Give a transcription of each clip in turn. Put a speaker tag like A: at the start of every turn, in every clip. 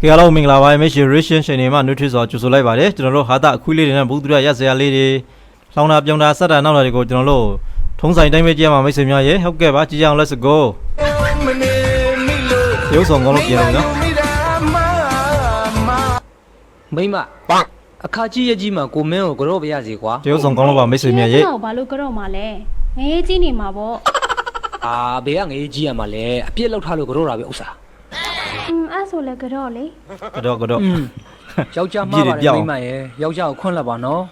A: ကဲအားလုံးမင်္ဂလာပါ MH Ration ရှင်နေမှာ Nutri ဆိုကြိုဆိုလိုက်ပါတယ်ကျွန်တော်တို့ဟာတာအခွေးလေးတွေနဲ့ဘူးသူရရက်စရာလေးတွေလောင်တာပြောင်တာဆက်တာနောက်တာတွေကိုကျွန်တော်တို့ထုံးဆိုင်တိုင်းပဲကြည့်ရမှာမိတ်ဆွေများရေဟုတ်ကဲ့ပါကြည့်ကြအောင် let's go ရုပ်ဆောင်ကောင်းလို့ပြင်လို့နော်
B: မိမပအခါကြီးရကြီးမှာကိုမင်းကိုကြော့ပြရစီကွာ
A: ရုပ်ဆောင်ကောင်းလို့ပါမိတ်ဆွေများရေ
C: ကျွန်တော်ဘာလို့ကြော့မှာလဲငရေကြီးနေမှာပေါ့
B: အာဘေးကငေးကြီးရမှာလဲအပြစ်လောက်ထားလို့ကြော့တာပဲဥစ္စာ
C: อืม အဲ့ဆိုလဲကြော့လေ
A: ကတော့ကတော့
B: อืมယောက်ျားမှားပါတယ်မိမရဲ့ယောက်ျားကိုခွန့်လက်ပါနော်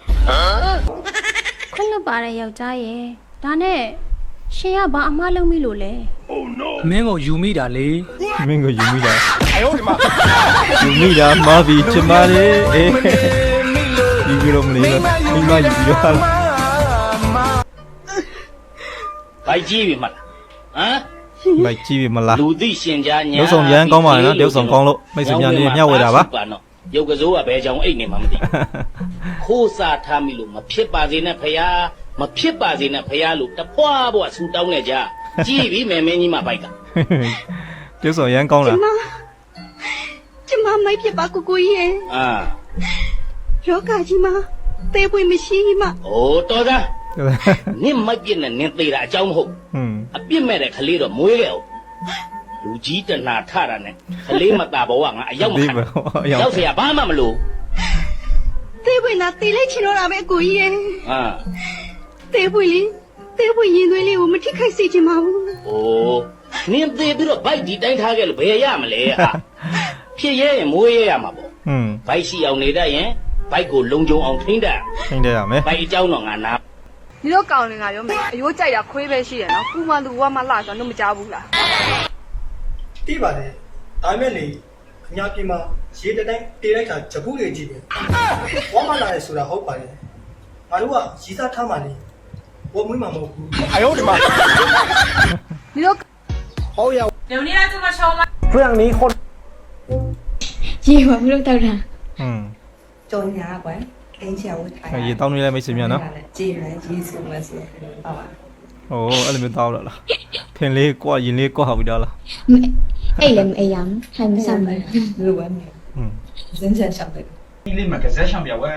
C: ခွင့်လွတ်ပါတဲ့ယောက်ျားရဲ့ဒါနဲ့ရှင်ကဘာအမှားလုပ်မိလို့လဲ
B: မင်းကိုယူမိတာလေ
A: မင်းကိုယူမိတာယူမိတာမာပြီချင်ပါလေအေးဒီလိုမလေးတော့မိမယူပြီးတော့
D: ဘိုက်ကြီးပြီမလားဟမ်
A: မိုက်ကြည့်ပြီမလား
D: လူသိရှင်ကြားညာ
A: ရုပ်ဆောင်ရမ်းကောင်းပါလေနော်ရုပ်ဆောင်ကောင်းလို့မိတ်ဆွေများနေမျှဝေတာပါ
D: နော်ရုပ်ကစိုးကဘယ်ကြောင်အိတ်နေမှမသိခိုးစားထားမိလို့မဖြစ်ပါစေနဲ့ဖယားမဖြစ်ပါစေနဲ့ဖယားလို့တဖွာဘွားဆူတောင်းနေကြကြည့်ပြီမယ်မင်းကြီးမဘိုက်က
A: ရုပ်ဆောင်ရမ်းကောင်းလား
E: ကျမမိုက်ဖြစ်ပါကိုကိုကြီးရဲ့
D: အာ
E: ယောဂကြီးမှာသေပွေမရှိမှ
D: โอ้တော်သား နင့်မိုက်ပြစ်နဲ့နင်းသေးတာအကြောင်းမဟုတ်
A: ဟွန်း
D: အပြစ်မဲ့တဲ့ကလေးတော့မွေးခဲ့အောင်လူကြီးတနာထတာနဲ့ကလေးမตาဘဝငါအရောက်မ
A: ဒီ
D: ခံ
A: ဘအယော
D: ရောက်เสียဘာမှမလို့
E: သေပွေနာသေလိုက်ချင်တော့တာပဲကိုကြီးရဲ့
D: အာ
E: သေပွေလေးသေပွေရင်သွေးလေးကိုမထိခိုက်စေချင်ပါဘူး
D: ။အိုးနင်းသေးပြီးတော့ဘိုက်ဒီတိုင်းထားခဲ့လို့ဘယ်ရမလဲဟာ။ဖြစ်ရဲရင်မိုးရဲရမှာပေါ့
A: ဟွန်း
D: ။ဘိုက်ရှိအောင်နေတတ်ရင်ဘိုက်ကိုလုံခြုံအောင်ထိန်းတတ်
A: ထိန်းတယ်ရမယ်
D: ။ဘိုက်အကြောင်းတော့ငါနာ
F: ဒီလိုကောင်းနေကရောမယ်အယိုးကြိုက်တာခွေးပဲရှိတယ်နော်ကုမန်သူကမှလာဆို
G: တော့
F: မကြ
H: ဘ
F: ူးလား
G: တိပါတယ်ဒါမဲ့လေအညာပြင်မှာရေတတိုင်းတေးလိုက်တာဂျပူတွေကြည့်ပဲဝမ်းမလာရဆိုတာဟုတ်ပါတယ်ငါတို့ကရီစားထားမှလေဝမွေးမှာမဟုတ်ဘူး
F: အယိုး
C: ဒီမှာဒီလိုဟုတ်ရောเดี๋
A: ย
G: วนี้เราจะมาชมเรื่องนี้คน
I: ยี่หัวไม่รู้ตัวนะ
A: อืม
J: โจรยากว่า 中 nhà quán đến chiều thầy
A: ရေတောင်းနေလိုက်မိတ်ဆွေများနော်
J: chị lại chị xuống mà xuống bảo à
A: ဟိုအဲ့လိုမျိုးတောင်းတော့လားဖင်လေးကွာရင်လေးကွာပြီးတော့လား
C: အဲ့လည်းမအေးရမ်းဟန်ဆမ်ပဲ
J: lưu vấn
A: ဟွန်း
J: dân dân xong rồi
K: ဒီလေးမှာကစားရှောင်ပြဝဲ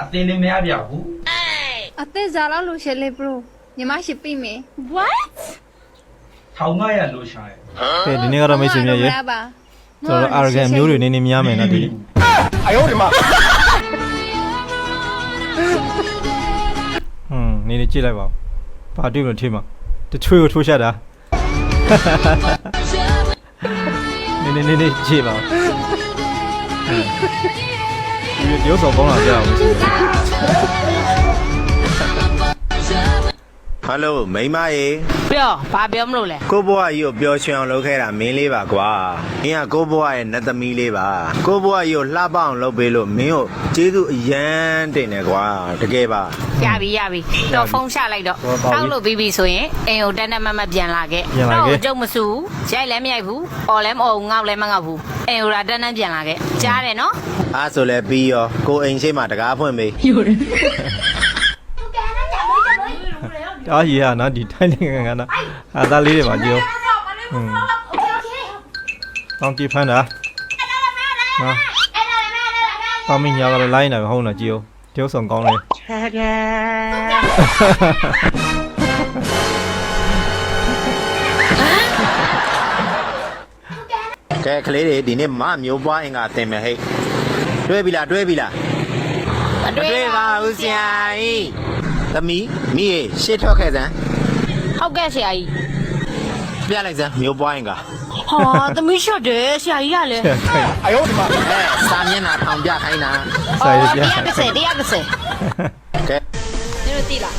K: အသေးလေးမရပြဘူး
F: အသက်စားလို့လို့ရှယ်လေဘရိုညီမရှိပြီမေ
C: what
K: ထောင်ငါရလို့ရှာတယ်
A: ကဲဒီနေ့ကတော့မိတ်ဆွေများရေ
F: ပါ
A: ကျွန်တော်တို့ arrogant မျိုးတွေနေနေများမယ်နော်ဒီနေ့အယောဒီမှာ န်းနေနေကြည့်လိုက်ပါဦးဘာတွေ့မလို့ထိမှာတချွေးကိုထိုးရှက်တာနေနေနေနေကြည့်ပါဦးဟွန်းဒီရုပ်ဆောင်ကောင်းလာကြအောင်
L: ဟယ်လိုမိန်းမရေ
M: ပြောဘာပြောမလို့လဲ
L: ကိုဘွားကြီးကိုပျော်ရွှင်အောင်လုပ်ခဲ့တာမင်းလေးပါကွာမင်းကကိုဘွားရဲ့နတ်သမီးလေးပါကိုဘွားကြီးကိုလှပအောင်လုပ်ပေးလို့မင်းကိုကျေးဇူးအရန်တင်တယ်ကွာတကယ်ပါ
M: ရပြီရပြီတော့ဖုန်းချလိုက်တော့တောက်လို့ပြီးပြီဆိုရင်အိမ်ကိုတက်တက်မတ်မတ်ပြန်လာခဲ့ တော့ကြုံမစူရိုက်လည်းမရိုက်ဘူးအော်လည်းမအော်ငေါက်လည်းမငေါက်ဘူးအိမ်ကိုတက်တက်ပြန်လာခဲ့ကြားတယ်နော်
L: အားဆိုလဲပြီးရောကိုအိမ်ရှိမှတကားဖွင့်ပေး
A: တားရီဟာနော်ဒီထိုင်းနိုင်ငံကနော်ဟာသားလေးတွေပါကြည့်ဟွန်းတောင်းကြည့်ဖမ်းတာနော်တောင်းမညာကတော့လိုင်းနေပဲဟုတ်လားကြည့်ဦးတရုပ်ဆောင်ကောင်းလေ
L: ကဲကလေးတွေဒီနေ့မမျိုးပွားအင်္ဂါတင်မယ်ဟဲ့တွဲပြီလားတွဲပြီလား
M: အတွေ့ပါ
L: ဦးဆရာကြီး သမီးမိရေရှေ့ထွက်ခဲ့စမ်း
M: ဟုတ်ကဲ့ဆရာကြီး
L: ပြလိုက်စမ်းမျိုးပွားအင်္ဂါ
M: ဟာသမီးရှော့တယ်ဆရာကြီးကလည်း
L: အဲစာမျက်နှာထောင်ပြခိုင်းတာ
A: စာရေးပြ
M: 130 130
L: ကဲ
E: 你တို့သိလား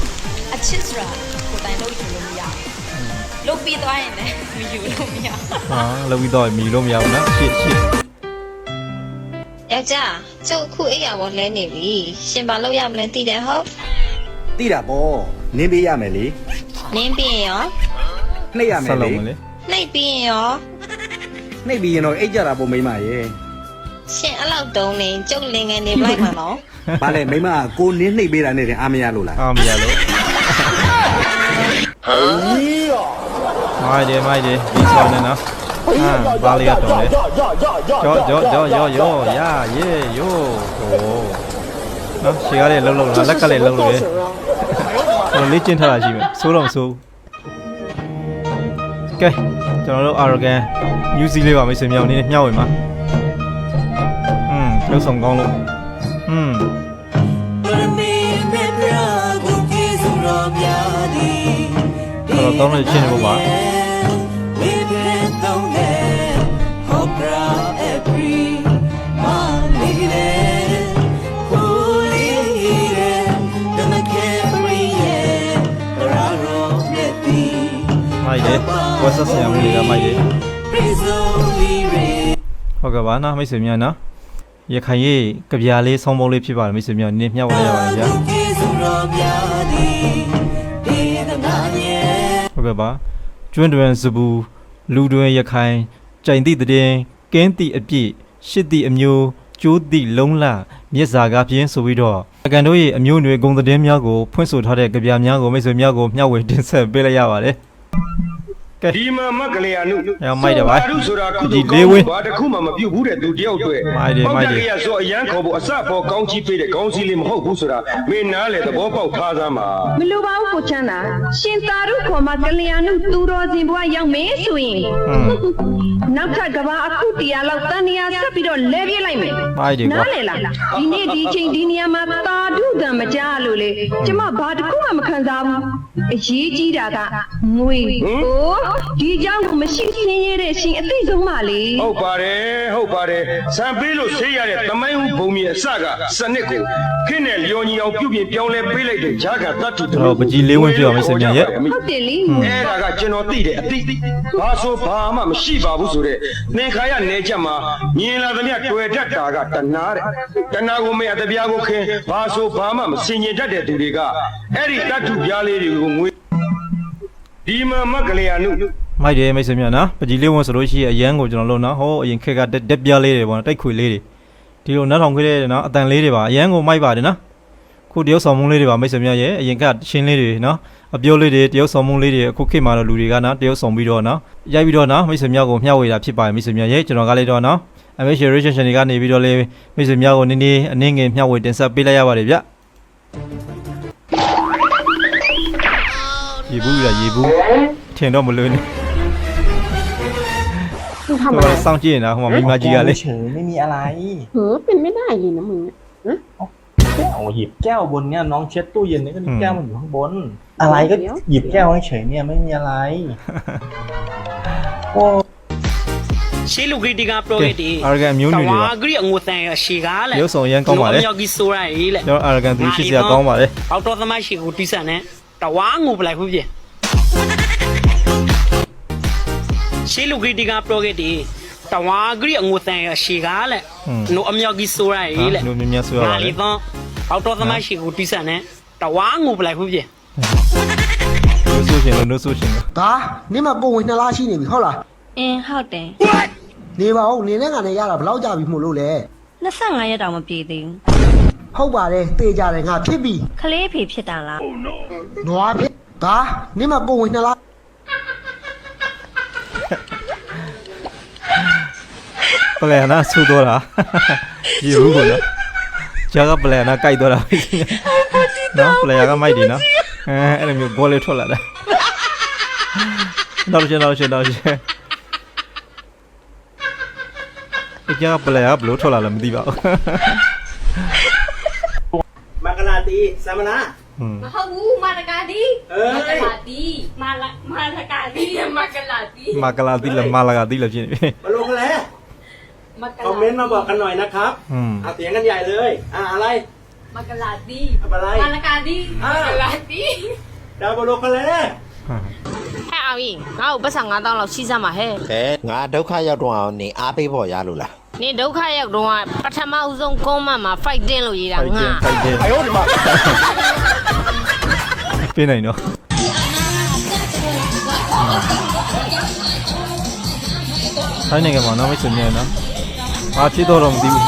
E: အချစ်ဆိုတာကိုတိုင်လို့ယူလို့မရဘူးလုတ်ပြီးသွားရင်လည်းမယူလို့မရဘူး
A: ဟာလောက်ပြီးတော့မြည်လို့မရဘူးနော်ရှစ်ရှစ်
E: ယောက်ျားကျုပ်အခုအိယာပေါ်လဲနေပြီရှင်ဘာလုပ်ရမလဲသိတယ်ဟုတ်
N: တိတာပေါ့နင်းပေးရမယ်လေ
E: နင်းပြီးရင်ရော
N: နှိပ်ရမ
A: ဆက်
N: ယ်
A: လုံး
N: လေ
A: မလဲ
E: နှိပ်ပြီးရင်ရော
N: နှိပ်ပြီးရင်တော့အိတ်ကြတာပေါ့မိမရဲ့
E: ရှင်အဲ့လောက်တုံးနေကျုပ်လင်ငယ်နေပလိုက်မှာနော်
N: ဘာလဲမိမကကိုနင်းနှိပ်ပေးတာနဲ့တင်အားမရလို့လား
A: အားမရလို့မိုက်တယ်မိုက်တယ်ဒီဆောင်နေနော်အာပါလေးကတော့လေကြောကြောကြောကြောယောရယေယောဟို နော်ရှေ့ကလည်းလှုပ်လှုပ်လာလက်ကလည်းလှုပ်လှုပ်လေဟိုလေးကျင်းထားတာရှိမယ်စိုးတော့မစိုးကဲကျွန်တော်တို့ arrogant new zealand လေးပါမိတ်ဆွေမြောင်နေနဲ့မျှဝေမှာอืมလှုပ်ဆောင်ကောင်းလို့อืมတော့တော့လည်းရှင်းနေဖို့ပါ က်တယ်ဝက်ဆက်ဆရာမလေးကမိုက်တယ်ဟုတ်ကဲ့ပါနော်မိတ်ဆွေများနော်ရခိုင်ရေးကြပြားလေးဆောင်းပုံးလေးဖြစ်ပါတယ်မိတ်ဆွေများနင်းမျှဝေရပါတယ်ဗျာဟုတ်ကဲ့ပါကျွန်းတွင်စပူလူတွင်ရခိုင်ကြိုင်သည့်တည်ကင်းသည့်အပြည့်ရှစ်သည့်အမျိုးကျိုးသည့်လုံးလမြစ်စာကားပြင်းဆိုပြီးတော့အကန်တို့ရဲ့အမျိုးအနွယ်ဂုံသတင်းများကိုဖွင့်ဆိုထားတဲ့ကြပြားများကိုမိတ်ဆွေများကိုမျှဝေတင်ဆက်ပေးလိုက်ရပါတယ်
O: ဒီမှာမက်ကလေးအနု
A: ရောမိုက်တယ်ပါ
O: ဓုဆိုတာကု
A: ဒီ
O: သိုလ်
A: လေးဝင်း
O: ဘာတစ်ခုမှမပြုတ်ဘူးတဲ့သူတယောက်တွေ့
A: မိုက်တယ်မိုက်တယ်
O: ကလေးကဆိုအရန်ခေါ်ဖို့အစပေါ်ကောင်းချီးပေးတဲ့ကောင်းစီးလေးမဟုတ်ဘူးဆိုတာမင်းနားလေသဘောပေါက်ထားစမ်းပါ
J: မလိုပါဘူးကိုချမ်းသာရှင်သာရုခေါ်မှာကလျာဏုသူတော်စင်ဘွားရောက်မယ်ဆိုရင်
A: อืม
J: နောက်ထပ်ကဘာအခုတရားလောက်တန်နေရာဆက်ပြီးတော့လဲပြေးလိုက်မယ်
A: မိုက်တယ်ကွာ
J: နားလေလားဒီနေ့ဒီချိန်ဒီနေရာမှာသာဓုတံမကြားလို့လေကျမဘာတစ်ခုမှမခံစားဘူးအရေးကြီးတာကငွေဟိုဒီเจ้าကိုမရှိစင်းရတဲ့ရှင်အသိဆုံးပါလေ
O: ဟုတ်ပါတယ်ဟုတ်ပါတယ်စံပေးလို့ဆေးရတဲ့တမိုင်းဟုဘုံမြေအစကစနစ်ကိုခင်းနဲ့လျော်ညီအောင်ပြုပြင်ပြောင်းလဲပေးလိုက်တဲ့ဂျာကတတ်တူ
A: ကျွန်တော်ပကြီးလေးဝင်းပြပါမယ်စင်မြရဲ့
J: ဟုတ်တယ်လေ
O: အဲ့ဒါကကျွန်တော်သိတယ်အသိဘာဆိုဘာမှမရှိပါဘူးဆိုတဲ့သင်္ခါရနယ်ချက်မှာမြင်လာသမျှတွေ့တတ်တာကတဏှာတဲ့တဏှာကိုမင်းအတပြားကိုခင်းဘာဆိုဘာမှမစင်ကျင်တတ်တဲ့သူတွေကအဲ့ဒီတတ်တူပြားလေးတွေကိုငွေ ဒီမှာမက်ကလေးအနု
A: မိုက်တယ်မိတ်ဆွေများနော်ပကြီးလေးဝင်းဆိုလို့ရှိရင်အရန်ကိုကျွန်တော်လုံးနော်ဟောအရင်ခက်ကတက်တက်ပြားလေးတွေပေါ့နော်တိုက်ခွေလေးတွေဒီလိုနောက်ထောင်ခွေးလေးတွေနော်အတန်လေးတွေပါအရန်ကိုမိုက်ပါတယ်နော်ခုတရုပ်ဆောင်မုံလေးတွေပါမိတ်ဆွေများရဲ့အရင်ကရှင်းလေးတွေနော်အပြိုးလေးတွေတရုပ်ဆောင်မုံလေးတွေအခုခေတ်မှာတော့လူတွေကနော်တရုပ်ဆောင်ပြီးတော့နော်ရိုက်ပြီးတော့နော်မိတ်ဆွေများကိုမျှဝေတာဖြစ်ပါတယ်မိတ်ဆွေများရဲ့ကျွန်တော်ကလေးတော့နော် MH Reaction တွေကနေပြီးတော့လေမိတ်ဆွေများကိုနည်းနည်းအနည်းငယ်မျှဝေတင်ဆက်ပေးလိုက်ရပါတယ်ဗျ ရေဘူးရရေဘူးထင်တော့မလို့နေ
H: သူทำ
A: ဟို
H: อะไร
A: စောင့်ကြည့်နေတာဟိုမှာမိမကြီးကလေ
P: เฉยไม่มีอะไร
H: เฮ้อเป็นไม่ได้เลยนะมึงเนี่ย
P: แก้วหยิบแก้วบนเนี่ยน้องเช็ดตู้เย็นเนี่ยก็มี
A: อืม
P: แก้วมันอยู่ข้างบน อะไรก็
H: เดี๋ยว
P: หยิบแก้วเฉยๆเนี่ยไม่มีอะไรโอ้
Q: ရှေးလူဂရီတီကပရိုဂျက်တီ
A: အာရဂန်မျိုးနွယ်တွေပါ
Q: ဂရီအငိုတန်ရရှေကားလေ
A: ရုပ်ဆောင်ရမ်းကောင်းပါလေ
Q: မြောက်ကြီးဆိုရိုင်လေ
A: ကျွန်တော်အာရဂန်သူရှိစရာကောင်းပါလေ
Q: အောက်တော်သမိုင်းရှိကိုတီးဆန်နဲ့ တဝါငိုပလိုက်ဘူးပြေရှေးလူဂရီတီကပရိုဂျက်တီတဝါဂရီအငိုတန်ရရှေကားလေ
A: อืม
Q: နိုအမြောက်ကြီးဆိုရိုင်လေ
A: လူမြင်မြတ်ဆိုရပါ
Q: မာ
A: လေ
Q: လီတော့အောက်တော်သမိုင်းရှိကိုတီးဆန်နဲ့တဝါငိုပလိုက်ဘူးပြေ
A: လို့ဆိုရှင်လို့လို့ဆိုရှင်လို့
R: ဒါနင်းမပုံဝင်နှစ်လားရှိနေပြီဟုတ်လား
H: အင်းဟုတ်တယ်
R: နေပါဦးနေနဲ့ကနေရတာဘယ်လောက်ကြာပြီမို့လို့လဲ
H: 25ရက်တောင်မပြည့်သေးဘူး
R: ဟုတ်ပါတယ်တေးကြတယ်ငါဖြစ်ပြီ
H: ခလေးဖေဖြစ်တာလား Oh no
R: နွားဖြစ်ဒါနင့်မကိုဝင်နှစ်လား
A: ပလဲနာဆူတော့တာရေဘူးပေါ့နော်ကြာကပလဲနာကြိုက်တော့တာနော်ပလဲကမိုက်တယ်နော်အဲအဲ့လိုမျိုးဘောလေးထွက်လာတယ်နောက်ရှင်နောက်ရှင်နောက်ရှင်အကြာပလဲကဘလို့ထွက်လာလဲမသိပါဘူး
P: ตีสามนะ
A: อืม
H: မဟုတ်ဘူးမာလကာဒီ
P: เอ้ย
H: မာဒီမာလမာလကာဒီမာကလာဒီ
A: မာကလာတိလမာလာကတိလဖြစ်နေပြီ
P: มาลงกันแล้ว
H: မာက
P: คอมเมนต์มาบอกกันหน่อยนะครับ
A: อืม
P: อ่ะเสียงกันใหญ่เลย อ่ะอะไร
H: မာကလာဒီ
P: อะไร
H: မာလကာဒီ
P: อ่า
H: မာကလာဒီ
P: ดาวมาลงกันแล้ว
M: ဟဲ့အောင်ကြီးငါ့ကိုပတ်စံ9000လောက်ရှိစမ်းပါဟဲ့
L: ကဲငါဒုက္ခရောက်တော့အောင်နေအားပေးဖို့ရလို့လား
M: နင်ဒုက္ခရောက်တော့ပထမဦးဆုံးကုန်းမမှာ fight တင်းလို့ရေးတာငါ
A: ဖိုက်တ
M: င်
A: ဖိုက်တင်
P: ဟုတ်ဒီမှာ
A: ပြေးနိုင်တော့ထိုင်းနိုင်ငံမှာနော်မိတ်ဆွေများနော်ဘာဖြစ်တော့တော့မသိဘူး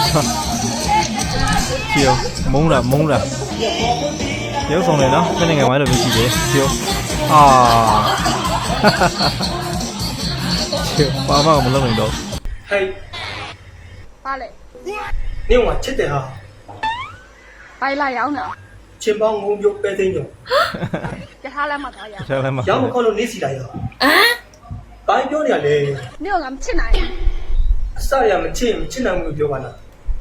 A: ချီယောမုန်းတာမုန်းတာရုပ်ဆောင်တယ်နော်ထိုင်းနိုင်ငံမှာလည်းလိုမျိုးရှိတယ်ချီယောအာချီယောဘာမှမလုပ်နိုင်တော့
G: Hey.
C: ဘာလဲ
G: နင့်ကချစ်တယ်ဟာ
C: ဘိုင်လာရောက်နော်
G: ချင်းပေါင်းငုံပြုတ်ပဲသိမ်းညော
C: ကြထားလက်မသွားရ
A: ချာလည်းမ
G: ရောင်းမခေါ်လို့နေစီလိုက်ရောဟမ်ဘာပြောနေရလဲ
C: နေကမချစ်နိုင်
G: အစရမချစ်မချစ်နိုင်ဘူးပြောပါလား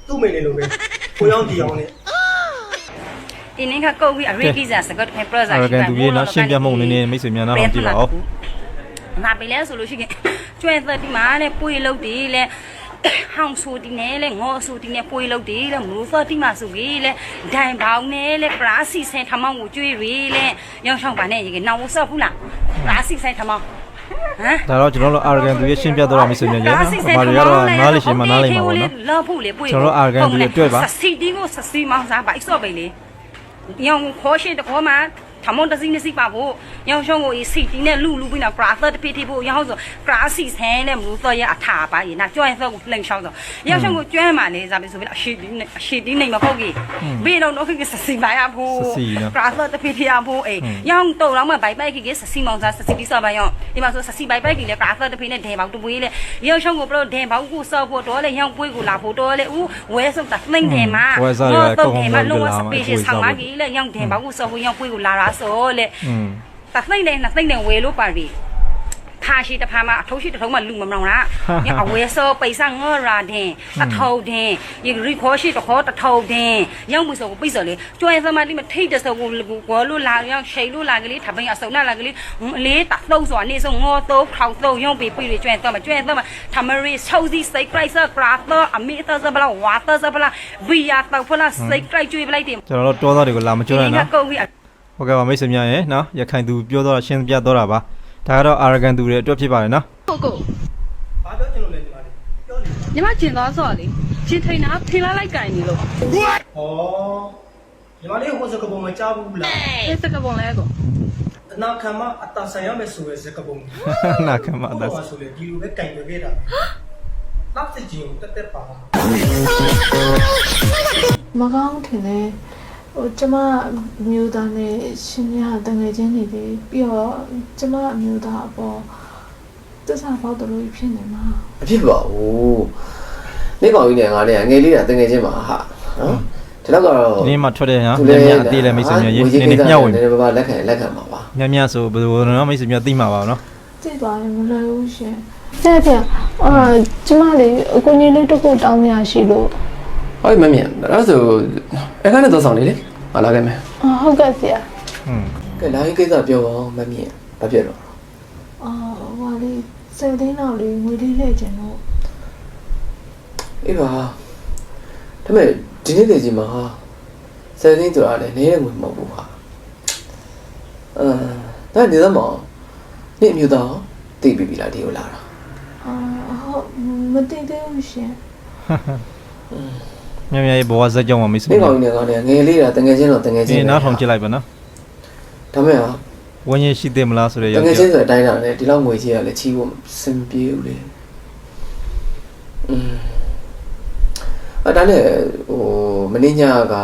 G: သူ့မိနေလို့ပဲကိုရောင်းဒီအောင်နဲ့
E: ဒီနေ့ကကိုဝီအရိကိစားစကတ်ခိုင်ပရောဇာ
A: အာရကန်သူကြီးနော်ရှင်းပြမှုနည်းနည်းမိတ်ဆွေများနားထောင်ကြည့်ပါဦး
E: ငါပဲလဲဆိုလို့ရှိရင်ကျွဲသက်ဒီမှာလဲပွေလုတ်ဒီလဲ ဟောင်ဆူဒီနဲ့လဲငေါဆူဒီနဲ့ပွေလုတ်ဒီလဲမလို့သောတိမဆိုကြီးလဲဒိုင်ပေါင်းနဲ့လဲပရာစီဆိုင်ထမောင်းကိုကျွေးရီလဲရောင်းဆောင်ပါနဲ့ရေကနောင်ဆော့ဘူးလားပရာစီဆိုင်ထမောင်းဟမ်
A: ဒါတော့ကျွန်တော်တို့အာရကန်သူရဲ့ရှင်းပြတော့မိတ်ဆွေများရေနော်ဘာတွေကတော့နားလေရှင်းမနားလေမှာပေါ့နော်
E: လောဖို့လေပွေ
A: ကျွန်တော်တို့အာရကန်သူရဲ့တွေ့ပါ
E: စစီတီကိုစစီမောင်းစားပါအိဆော့ပဲလေရောင်ခေါ်ရှိတခေါ်မှာ ထမွန်တစီနစီပါဖို့ရောင်ရှုံးကိုစီတီနဲ့လူလူပြီးတော့ပရာသတ်တပိတိဖို့ရောင်ဆိုပရာစီဆန်နဲ့မလို့တော့ရအထာပါရေနာကျွမ်းဆော့ကိုလှိမ်ချောင်းဆိုရောင်ရှုံးကိုကျွမ်းမှလေစားပြီးဆိုပြီးအရှိတီနဲ့အရှိတီနေမဟုတ်ကြီးဘေးတော့တော့ခစစီပါရဖို့ပရာသတ်တပိတိရဖို့အေးရောင်တော့တော့မှဘိုင်ဘိုက်ကြီးစစီမောင်းစားစစီတီဆော့ပါရောင်ဒီမှာဆိုစစီဘိုင်ဘိုက်ကြီးလေပရာသတ်တပိနဲ့ဒဲပေါက်တပွေးလေရောင်ရှုံးကိုဘလို့ဒဲပေါက်ကိုဆော့ဖို့တော့လေရောင်ပွေးကိုလာဖို့တော့လေဦးဝဲဆုံးတာနှိမ့်တယ်မှာတော့တယ်မှာလုံးဝစပီရှယ်ဆောင်ပါကြီးလေရောင်ဒဲပေါက်ကိုဆော့ဖို့ရောင်ပွေးကိုလာတာဆိုလေ
A: อืม
E: တသိမ့်နေနှစ်သိမ့်နေဝယ်လို့ပါပြီခါရှိတဖာမှာအထုပ်ရှိတထုံးမှာလူမမောင်လားညအဝဲစောပိစငောရာတင်အထုပ်တင်ဒီရီခေါ်ရှိတခေါ်တထုပ်တင်ရောက်မှုဆိုကိုပိစလေကျွဲစမလေးမထိတ်တဆောကိုကိုလို့လာရောက်ရှိလို့လာကလေးထပိအစုံနာလာကလေးလေးတသုံးဆိုအနေဆုံးငေါ်တော့ခေါက်တော့ရုံပြီးပြီးကျွဲတော့မကျွဲတော့မထမရီဆောစီစိတ်ကရိုက်ဆာကရာတော့အမီသဇဘလာဝါသဇဘလာဘီယာတော့ဖလာစိတ်ကရိုက်ကျွေးပလိုက်တယ်
A: ကျွန်တော်တို့တောသားတွေကိုလာမကျွမ်းနဲ့နော်
E: ကုန်ပြီ
A: ဟုတ်ကဲ့ပါမိတ်ဆွေများရေနော်ရခိုင်သူပြောတော့ရှင်းပြတော့တာပါဒါကတော့အာရကန်သူတွေအတွက်ဖြစ်ပါတယ်နော်
C: ကိုကို
G: ဘာပြောချင်လို့လဲဒီမှာပြောလေ
C: ညီမကျင်သွားစော်လေကျင်ထိန်တာထင်လာလိုက်ကင်နေလို့
G: ဩညီမလေးဟိုစကပုံမကြားဘူးလား
C: အဲစကပုံလဲကို
G: အနာခံမအတာဆိုင်ရမယ်ဆိုရယ်စကပုံ
A: နာကမ
G: အ
A: ဒါ
G: ဒါဆိုလေဒီလိုပဲကင်ပြခဲ့တာနောက်စစ်ချင်းတက်တက်ပါ
S: မကောင်းထင်တယ် ဟိုကျမအမျိုးသားနဲ့ရှင်ရတငယ်ချင်းနေပြီပြီးတော့ကျမအမျိုးသားအပေါ်တစ္ဆာပေါက်တလို့ဖြစ်နေမှာ
T: အဖြစ်ပါဘူးနေကောင်ကြီးနဲ့ငါနဲ့ငယ်လေးတာတငယ်ချင်းပါဟာနော်ဒီတော့ကတော့
A: ဒီနေ့မှထွက်တဲ့နော်ညညအသေးလည်းမိတ်ဆွေများရေနည်းနည်းညှောက်ဝင်
T: နည်းနည်းပါးပါးလက်ခံလက်ခံပါပါ
A: ညညဆိုဘယ်လိုနော်မိတ်ဆွေများသိမှာပါနော်
S: သိသွားရင်မလွယ်ဘူးရှင်တဲ့တဲ့အာကျမလေးအကူကြီးလေးတစ်ခုတောင်းရရှိလို့
T: ဟုတ်မမြင်အဲ့ဒါဆိုအဲ့ကနေတော့ဆောင်နေလေမလာခဲ့မယ်
S: အာဟုတ်ကဲ့ဆရာ
A: อืม
T: ကဲလာရင်ကိစ္စပြောပါဦးမမြင်ဘာဖြစ်တော့
S: အာဟိုလေးစေသိန်းတော့လေးငွေလေးလှည့်ခြင်းတော့
T: အေးပါဒါပေမဲ့ဒီနေ့တည်းကြီးမှာဆယ်သိန်းဆိုတာလည်းနေတဲ့ငွေမဟုတ်ဘူးဟာအာဒါနေသမအောင်နေအမျိုးသားသိပြီပြီလားဒီကိုလာတာ
S: အာဟုတ်မသိသေးဘူးရှင်
A: ညညရေဘဝဇက်ကြောင်းပါမိတ်ဆွေ
T: နေ
A: များ
T: ကောင်ကြီးနဲ့ကောင်နဲ့ငယ်လေးတာတငယ်ချင်းတော့တငယ်ချင်း
A: ဒီနားထောင်ကြည့်လိုက်ပါနော်
T: ဒါမဲ့ဟာ
A: ဝင်းရင်ရှိသေးမလားဆိုတဲ့
T: တ
A: ရောက်
T: ကယ်
A: ကြ
T: ချင်းဆိုတဲ့အတိုင်းတာနဲ့ဒီလောက်ငွေကြီးရလဲချီးဖို့စင်ပြေဦးလေอืมအဲ့ဒါနဲ့ဟိုမင်းညက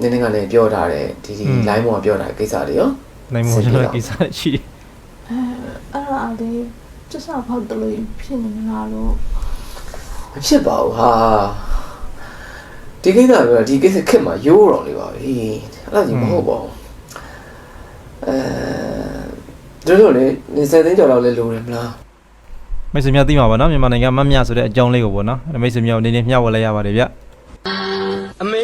T: နင်းနေကလည်းပြောထားတယ်ဒီဒီ line ပေါ်မှာပြောထားတဲ့ကိစ္စတွေရော
A: နိုင်မို့ကျွန်တော်ကိစ္စရှိတယ်
S: အဲအဲ့ဒါလေးတစ္ဆာပေါက်တလို့ဖြစ်နေမှာလို့
T: မဖြစ်ပါဘူးဟာ ဒီကိစ္စပြောဒီကိစ္စခက်မှာရိုးတော်လေးပါပဲအဲ့ဒါကြီးမဟုတ်ပါဘူးအဲတို့တို့လေနေစတဲ့ကြော်တော့လေလိုတယ်မလား
A: မိတ်ဆွေများသိမှာပါနော်မြန်မာနိုင်ငံမမြဆိုတဲ့အကြောင်းလေးကိုပေါ့နော်အဲ့မိတ်ဆွေများကိုနည်းနည်းမျှဝေလိုက်ရပါတယ်ဗျ
O: အမေ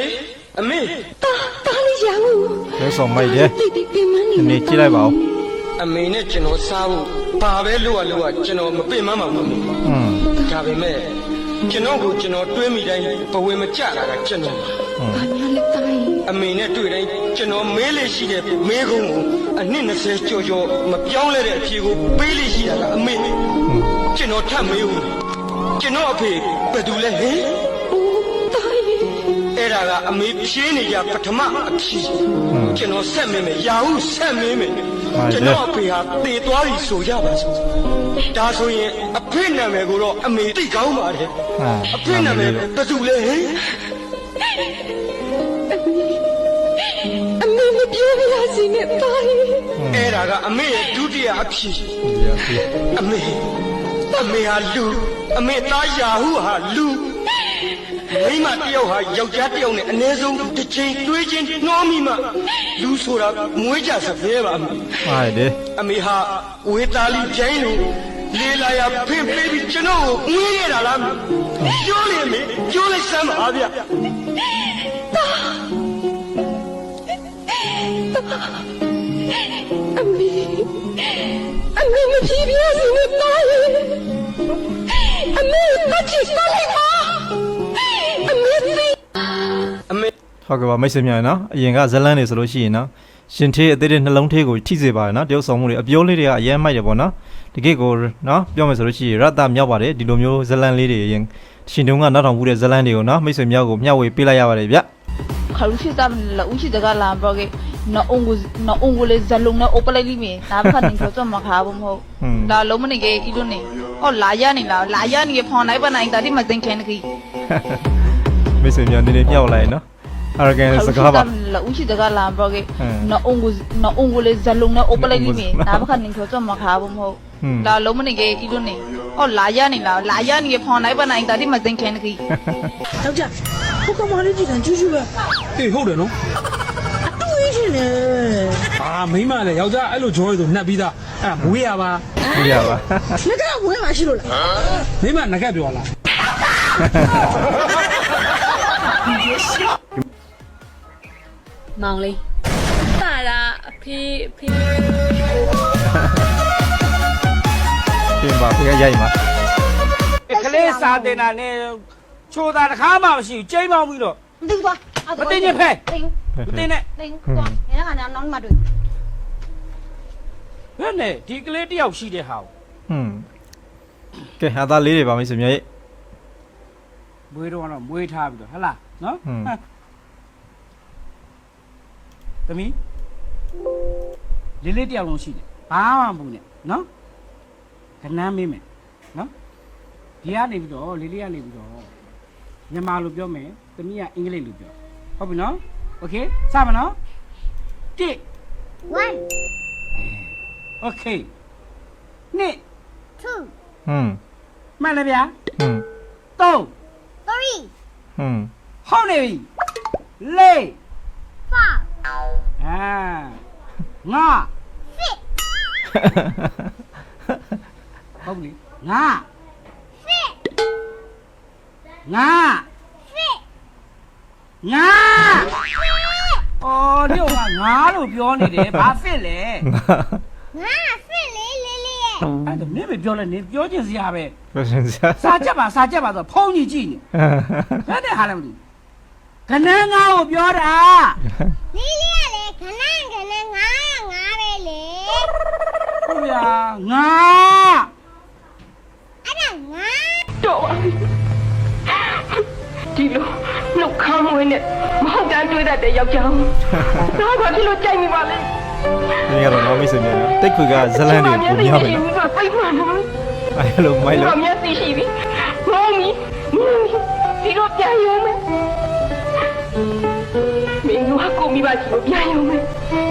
O: အမေ
F: တားလေးရဘူး
A: လဲဆောင်မိုက်တယ်
F: တိတ်တိတ်ပြင်းမနေ
A: ဒီနေ့ကြည့်လိုက်ပါဦး
O: အမေနဲ့ကျွန်တော်စားဖို့ဘာပဲလို့ရလို့ရကျွန်တော်မပင်မမှာဘူး
A: อืม
O: ဒါပေမဲ့ ကျွန်တော်ကိုကျွန်တော်တွေးမိတိုင်းဘဝမကြတာကကျွန်တော်
F: ဘာများလဲတားရင်
O: အမေနဲ့တွေ့တိုင်းကျွန်တော်မေးလေရှိတဲ့မေးခွန်းကိုအနှစ်20ကျော်ကျော်မပြောင်းလဲတဲ့အဖြေကိုပေးလေရှိတာကအမေကျွန်တော်ထပ်မေးဦးကျွန်တော်အဖေဘယ်သူလဲဟင်
F: တားရင်
O: အဲ့ဒါကအမေဖြေးနေကြပထမအဖြေကျွန်တော်ဆက်မင်းမယ်ရာဟုဆက်မင်းမယ်ကျွန်တော်အဖေဟာတည်သွားပြီဆိုကြပါစို့ဒါဆိုရင်အဖေနာမည်ကိုတော့အမေသိကောင်းပါတယ်
A: ဟာ
O: အဖေနာမည်ဘယ်သူလဲဟင်
F: အမေမပြောပြရစီနဲ့တားရင်
O: အဲ့ဒါကအမေရဲ့ဒုတိယအဖြေအမေအမေဟာလူအမေသားယာဟုဟာလူ မိမတယောက်ဟာယောက်ျားတယောက်နဲ့အ ਨੇ ဆုံးတစ်ချိန်တွေးချင်းနှောမိမှလူဆိုတာမွေးကြစဖဲပါအမေ
A: ဟာတယ်
O: အမေဟာဝေသားလီကျိုင်းလို့လေးလာရဖင့်ပေးပြီးကျွန်တော်ကိုငွေးရတာလားပြောလေအမေပြောလိုက်စမ်းပါဗျ
F: အမေအမေမဖြေပြစီနဲ့ပါလေအမေတချစ်ပါလိုက်ပါ
A: ဟုတ်ကဲ့ပါမိတ်ဆွေများနော်အရင်ကဇလန်းနေဆိုလို့ရှိရင်နော်ရှင်သေးအသေးတဲ့နှလုံးသေးကိုထိစေပါတယ်နော်တရုပ်ဆောင်မှုတွေအပြိုးလေးတွေကအရင်မိုက်တယ်ပေါ့နော်တကယ့်ကိုနော်ပြောမယ်ဆိုလို့ရှိရင်ရတမြောက်ပါတယ်ဒီလိုမျိုးဇလန်းလေးတွေအရင်ရှင်တုံးကနောက်ထောင်မှုတဲ့ဇလန်းတွေကိုနော်မိတ်ဆွေများကိုမျှဝေပေးလိုက်ရပါတယ်ဗျ
U: karushita la uchi daga la broge na ongu na ongu le zalung na opala li me na pha ning ko ma kha bo mo la lo mne ge i lo ne o la ya ni la la ya ni ge phon nai pa nai ta di ma zin khen ki
A: မိတ်ဆွေများနည်းနည်းမျှောက်လိုက်နော်အရကန်စကားပါ
U: la uchi daga la broge
A: Hmm.
U: na ongu na ongu le zalung na opala li me na pha ning ko ma kha bo mo
A: Hmm.
U: la lo mne ge i lo ne o la ya ni la la ya ni ge phon nai pa nai ta di ma zin khen ki
V: ယောက်ျားဟိုကမာလေးကြည့်တယ်ကျူးကျူးပဲ
N: အေးဟုတ်တယ်နော်
V: အတူရင်းရှင်လေ
N: အာမိမလည်းယောက်ျားအဲ့လိုကြောရဲဆိုနှက်ပြီးသားအဲ့ဒါမွေးရပါ
A: မရပါ
V: ငါကဝဲမှာရှိလို့လား
N: မိမငကက်ပြောလား
H: မောင်လေးပါတာအဖေအဖေ
A: ပြင်ပါဖေကရိုက်မှာ
K: ကလေးစာတင်တာနဲ့ချိုးတာတစ်ခါမှမရှိဘူးကျိမ်းပေါင်းပြီးတော့
W: đi qua
K: Mà tin như phê.
W: tin
K: Mà tin đấy.
W: tin qua thế là nó nói mà được
K: ဘယ်နဲ့ဒီကလေးတယောက်ရှိတဲ့ဟာကို
A: ဟွန်းကဲဟာသားလေးတွေပါမိတ်ဆွေများရဲ့
K: မွေးတော့တော့မွေးထားပြီးတော့ဟဟလားနော်
A: ဟွန်း
K: ဟမ် သမီးလေးလေးတယောက်လုံးရှိတယ်ဘာမှမဘူးနဲ့နော်ကနမ်းမေးမယ်နော်ဒီကနေပြီးတော့လေးလေးကနေပြီးတော့မြန်မာလိုပြောမယ်သမီးကအင်္ဂလိပ်လိုပြောဟုတ်ပြီနော်โอเคစပါနော်တစ်
W: one
K: โอเคနှစ်
W: two
A: ဟွန်း
K: မှန်လားဗျာ
A: ဟွန်း
K: သုံး
W: three
A: ဟွန်း
K: ဟုတ်နေပြီလေး
W: four
K: အာငါ
W: six
K: ဟုတ်ပြီငါ
W: six
K: ငါ
W: six
K: ငါအော်ဒီကငါလို့ပြောနေတယ်ဘာဖြစ်လဲ
W: ငါ six လေးလေးလေးရဲ့
K: အဲ့ဒါမင်းမပြောလဲနေပြောချင်စရာပဲ
A: ပြောရှင်စရာ
K: စာချက်ပါစာချက်ပါဆိုဖုံးကြီးကြည့်နေဘယ်နဲ့ဟာလဲမသိဘူးခဏငါ့ကိုပြောတာ
W: လေးလေးကလေခဏခဏငါငါပဲလေ
K: ဟု တ်ဗျာငါ
W: အဲ့ဒါငါ
F: တော့ပါပြီဒီလိုနှုတ်ခမ်းမွေးနဲ့မဟုတ်တမ်းတွေးတတ်တဲ့ယောက်ျားဒါကဘာဖြစ်လို့ကြိုက်နေပါလဲ
A: ဒီကတော့နော်မိတ်ဆွေများနော်တိတ်ခွေကဇလန်းတွေပုံများမယ်နော်
F: စိတ်မှန်ပါ
A: အဲ့လိုမိုက်လို့
F: ဘာမျက်သိရှိပြီမောင်မီဒီတော့ပြန်ရုံမယ်မင်းတို့ကကိုမိဘကြီးကိုပြန်ရုံမယ်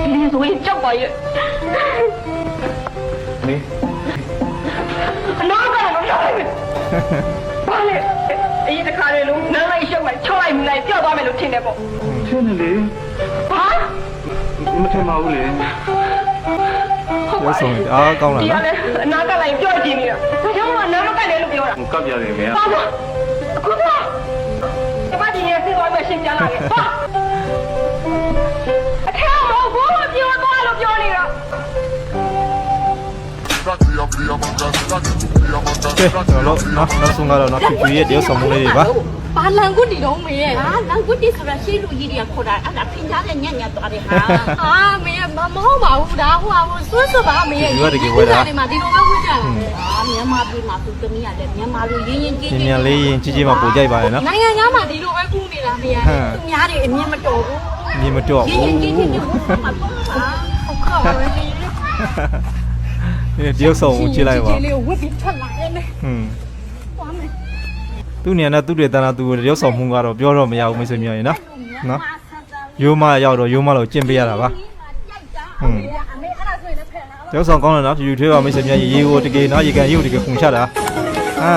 F: ဒီလိုဆိုရင်ကြောက်ပါရဲ့
N: မင်း
F: အနောက်ကတော့ရောက်လိုက်မယ်ဘာလဲအေးတခါလေလုံးနမ်းလိုက်ရှုပ်လိုက်ချောလိုက်မိလိုက်ပြောက်သွားမယ်လို့ထင်တယ်ပေါ့
N: ထင်းနေလေ
F: ဘာ
N: မထင်ပါဘူးလေ
A: ပြောဆောင်အားကောင်းလာ
F: ဒီက
A: နော်
F: လည်းအနာကလိုက်ပြောကြည့်နေတာဒါကြောင့်မနာမကတ်တယ်လို့ပြောတာ
N: ကပ်ရတယ်ခင်ဗျာ
F: ပါပါအခုပါကျမဒီနေ့သိသွားမှရှင်းပြလာခဲ့ပါအ
A: ကျွန်တော်တို့နော်နောက်ဆုံးကတော့နော်ဖြူဖြူရဲ့တရုပ်ဆောင်မှုလေးတွေပါ
H: ဘာလန်ကွတီတော့မေရဲ့ဟာလန်ကွတီဆိုတာရှေ့လူကြီးတွေကခေါ်တာအဲ့ဒါဖင်ကြားတဲ့ညံ့ညံ့သွားတယ်ဟာဟာမေရဲ့မမဟုတ်ပါဘူးဒါဟိုဟာဟိုဆွတ်ဆွတ်ပါမေရဲ့ဒီလိုပဲဝှက်ကြတာဟာမြန်မာပြည်မှာသူသမီးရတယ်မြန်မာလူရင်းရင်းကြီး
A: ညင်
H: ကြီး
A: ညင်လေးရင်ကြီးကြီးမှပိုကြိုက်ပါတယ်နော်
H: နိုင်ငံသားမှာဒီလိုပဲကူးနေတာမေရဲ့
A: ဟမ်
H: သူများတွေအမြင်မတော်ဘူး
A: မြင်မတော့
H: ရင်း
A: ဘူး
H: ရင်းကြီးကြီးကြီးဟိုမှာပေါ့ဟာဟုတ်ခါ ပါလေ
A: ဒီတရုပ်ဆောင်ကိုကြည့်လိုက်ပါ
H: ကြီးလေးကိုဝှက်ပြီးထွက်လာတယ်လေ
A: ဟွန်း
H: သွားမယ်
A: သူ့နေရာနဲ့သူ့တွေတန်းတာသူတရုပ်ဆောင်မှုကတော့ပြောတော့မရဘူးမိတ်ဆွေများရေနော်နော်ရိုးမရောက်တော့ရိုးမလို့ကျင့်ပေးရတာပါဟွန်း
H: အမေအဲ့ဒါဆိုရင်လည်းဖယ်လာတော့
A: ကျောင်းဆောင်ကောင်းတယ်နော်ဖြူဖြူထွေးပါမိတ်ဆွေများရေကိုတကယ်နော်ရေကန်ရေကိုတကယ်ခုန်ချတာအာ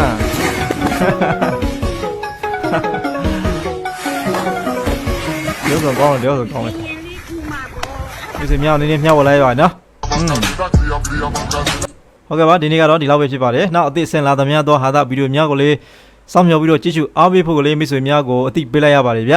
A: ကျောင်းဆောင်ကောင်းတယ်ကျောင်းဆောင်ကောင်းတယ်မိတ်ဆွေများနည်းနည်းမျှဝေလိုက်ပါနော်อืม ဟုတ်ကဲ့ပါဒီနေ့ကတော့ဒီလောက်ပဲဖြစ်ပါတယ်နောက်အသစ်ဆင်လာသမျှသောဟာသဗီဒီယိုများကိုလေးစောင့်မျှော်ပြီးတော့ကြည့်ရှုအားပေးဖို့ကလေးမိတ်ဆွေများကိုအသိပေးလိုက်ရပါတယ်ဗျ